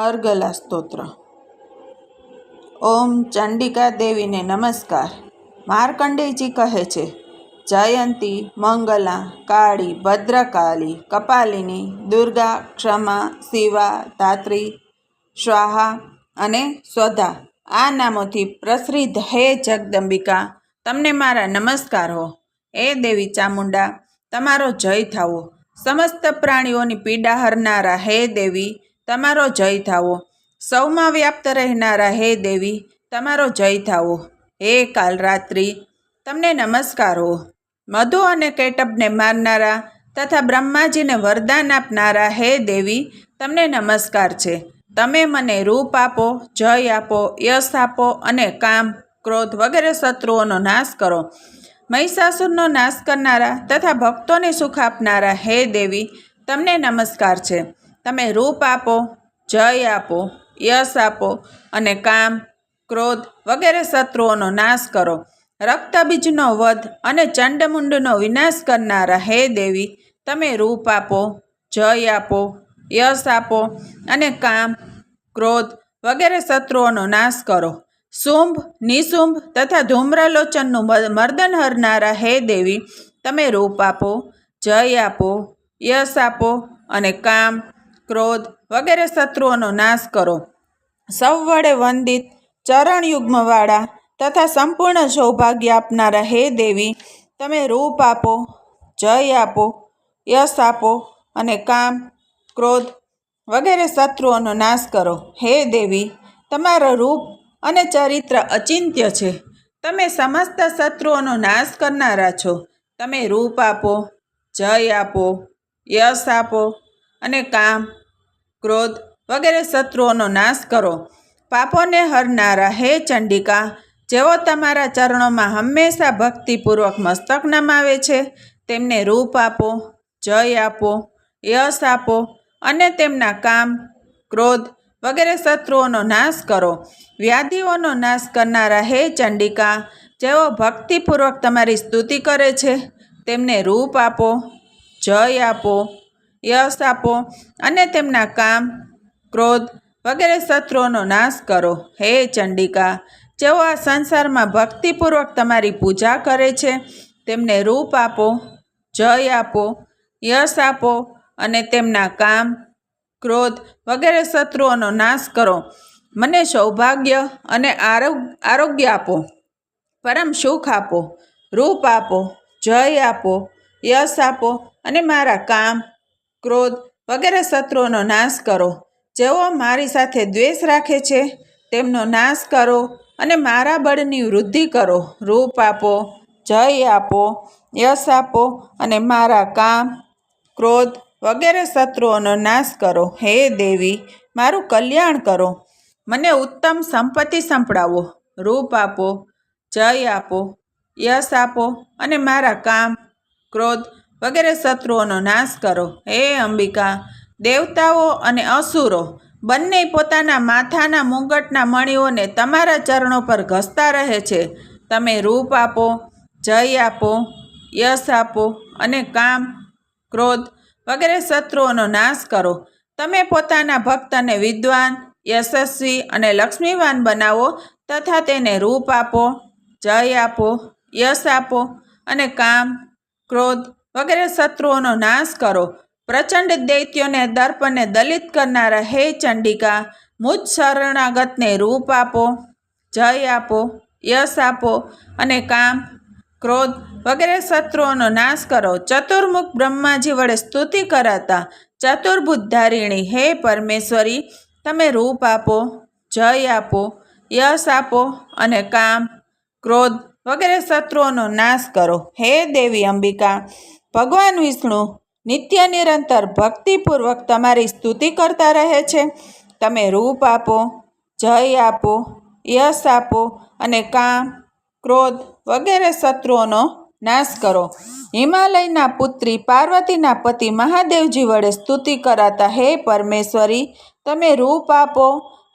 અર્ગલા સ્તોત્ર. ઓમ ચંડિકા દેવીને નમસ્કાર. માર્કંડેયજી કહે છે, જયંતી, મંગલા, કાળી, ભદ્રકાળી, કપાલિની, દુર્ગા, ક્ષમા, શિવા, ધાત્રી સ્વાહા અને સ્વધા આ નામોથી પ્રસિદ્ધ હે જગદંબિકા, તમને મારા નમસ્કાર હો. એ દેવી ચામુંડા, તમારો જય થાવો. સમસ્ત પ્રાણીઓની પીડા હરનારા હે દેવી તમારો જય થાવો. સૌમાં વ્યાપ્ત રહેનારા હે દેવી, તમારો જય થાવો. હે કાલરાત્રિ, તમને નમસ્કાર. હો મધુ અને કેટબને મારનારા તથા બ્રહ્માજીને વરદાન આપનારા હે દેવી, તમને નમસ્કાર છે. તમે મને રૂપ આપો, જય આપો, યશ આપો અને કામ, ક્રોધ વગેરે શત્રુઓનો નાશ કરો. મહિષાસુરનો નાશ કરનારા તથા ભક્તોને સુખ આપનારા હે દેવી, તમને નમસ્કાર છે. તમે રૂપ આપો, જય આપો, યશ આપો અને કામ, ક્રોધ વગેરે શત્રુઓનો નાશ કરો. રક્તબીજનો વધ અને ચંડમુંડનો વિનાશ કરનારા હે દેવી, તમે રૂપ આપો, જય આપો, યશ આપો અને કામ, ક્રોધ વગેરે શત્રુઓનો નાશ કરો. શુંભ, નિશુંભ તથા ધૂમ્રલોચનનું મર્દન હરનારા હે દેવી, તમે રૂપ આપો, જય આપો, યશ આપો અને કામ ક્રોધ વગેરે શત્રુઓનો નાશ કરો. સૌ વડે વંદિત ચરણયુગ્મવાળા તથા સંપૂર્ણ સૌભાગ્ય આપનારા હે દેવી, તમે રૂપ આપો, જય આપો, યશ આપો અને કામ, ક્રોધ વગેરે શત્રુઓનો નાશ કરો. હે દેવી, તમારું રૂપ અને ચરિત્ર અચિંત્ય છે. તમે સમસ્ત શત્રુઓનો નાશ કરનારા છો. તમે રૂપ આપો, જય આપો, યશ આપો અને કામ ક્રોધ વગેરે શત્રુઓનો નાશ કરો. પાપોને હરનારા હે ચંડિકા, જેઓ તમારા ચરણોમાં હંમેશા ભક્તિપૂર્વક મસ્તક નમાવે છે, તેમને રૂપ આપો, જય આપો, યશ આપો અને તેમના કામ, ક્રોધ વગેરે શત્રુઓનો નાશ કરો. વ્યાધિઓનો નાશ કરનારા હે ચંડિકા, જેઓ ભક્તિપૂર્વક તમારી સ્તુતિ કરે છે, તેમને રૂપ આપો, જય આપો યશ આપો અને તેમના કામ, ક્રોધ વગેરે શત્રુઓનો નાશ કરો. હે ચંડિકા, જેઓ આ સંસારમાં ભક્તિપૂર્વક તમારી પૂજા કરે છે, તેમને રૂપ આપો, જય આપો, યશ આપો અને તેમના કામ, ક્રોધ વગેરે શત્રુઓનો નાશ કરો. મને સૌભાગ્ય અને આરોગ, આરોગ્ય આપો, પરમ સુખ આપો, રૂપ આપો, જય આપો, યશ આપો અને મારા કામ ક્રોધ વગેરે શત્રુઓનો નાશ કરો. જેઓ મારી સાથે દ્વેષ રાખે છે, તેમનો નાશ કરો અને મારા બળની વૃદ્ધિ કરો. રૂપ આપો, જય આપો, યશ આપો અને મારા કામ, ક્રોધ વગેરે શત્રુઓનો નાશ કરો. હે દેવી, મારું કલ્યાણ કરો. મને ઉત્તમ સંપત્તિ સંપડાવો. રૂપ આપો, જય આપો, યશ આપો અને મારા કામ, ક્રોધ વગેરે શત્રુઓનો નાશ કરો. હે અંબિકા, દેવતાઓ અને અસુરો, બંને પોતાના માથાના મુંગટના મણીઓને તમારા ચરણો પર ઘસતા રહે છે. તમે રૂપ આપો, જય આપો, યશ આપો અને કામ, ક્રોધ વગેરે શત્રુઓનો નાશ કરો. તમે પોતાના ભક્તને વિદ્વાન, યશસ્વી અને લક્ષ્મીવાન બનાવો તથા તેને રૂપ આપો, જય આપો, યશ આપો અને કામ, ક્રોધ વગેરે શત્રુઓનો નાશ કરો. પ્રચંડ દૈત્યોને દર્પને દલિત કરનારા હે ચંડિકા, મુજ શરણાગતને રૂપ આપો, જય આપો, યશ આપો અને કામ, ક્રોધ વગેરે શત્રુઓનો નાશ કરો. ચતુર્મુખ બ્રહ્માજી વડે સ્તુતિ કરાતા ચતુર્બુદ્ધારિણી હે પરમેશ્વરી, તમે રૂપ આપો, જય આપો, યશ આપો અને કામ, ક્રોધ વગેરે શત્રુઓનો નાશ કરો. હે દેવી અંબિકા ભગવાન વિષ્ણુ નિત્ય નિરંતર ભક્તિપૂર્વક તમારી સ્તુતિ કરતા રહે છે. તમે રૂપ આપો, જય આપો, યશ આપો અને કામ, ક્રોધ વગેરે શત્રુઓનો નાશ કરો. હિમાલયના પુત્રી પાર્વતીના પતિ મહાદેવજી વડે સ્તુતિ કરાતા હે પરમેશ્વરી, તમે રૂપ આપો,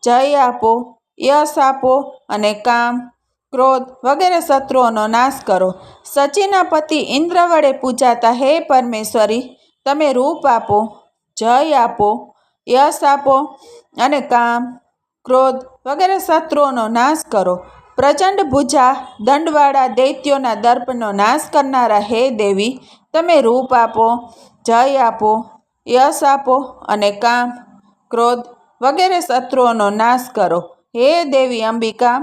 જય આપો, યશ આપો અને કામ ક્રોધ વગેરે શત્રુઓનો નાશ કરો. સચીના પતિ ઇન્દ્ર વડે પૂજાતા હે પરમેશ્વરી, તમે રૂપ આપો, જય આપો, યશ આપો અને કામ, ક્રોધ વગેરે શત્રુઓનો નાશ કરો. પ્રચંડ ભુજા, દંડવાળા દૈત્યોના દર્પનો નાશ કરનારા હે દેવી, તમે રૂપ આપો, જય આપો, યશ આપો અને કામ, ક્રોધ વગેરે શત્રુઓનો નાશ કરો. હે દેવી અંબિકા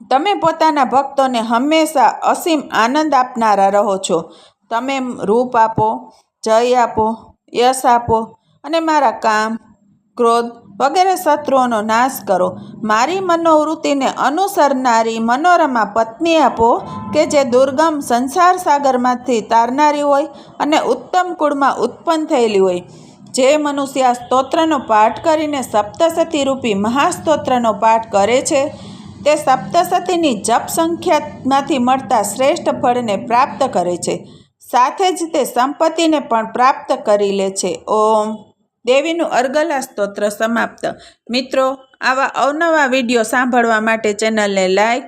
તમે પોતાના ભક્તોને હંમેશા અસીમ આનંદ આપનારા રહો છો. તમે રૂપ આપો, જય આપો, યશ આપો અને મારા કામ, ક્રોધ વગેરે શત્રુઓનો નાશ કરો. મારી મનોવૃત્તિને અનુસરનારી મનોરમા પત્ની આપો કે જે દુર્ગમ સંસાર સાગરમાંથી તારનારી હોય અને ઉત્તમ કુળમાં ઉત્પન્ન થયેલી હોય. જે મનુષ્ય સ્તોત્રનો પાઠ કરીને સપ્તસતી રૂપી મહાસ્તોત્રનો પાઠ કરે છે તે સપ્તસતીની જપ સંખ્યામાંથી મળતા શ્રેષ્ઠ ફળને પ્રાપ્ત કરે છે. સાથે જ તે સંપત્તિને પણ પ્રાપ્ત કરી લે છે. ઓમ. દેવીનું અર્ગલા સ્તોત્ર સમાપ્ત. મિત્રો, આવા અવનવા વીડિયો સાંભળવા માટે ચેનલને લાઈક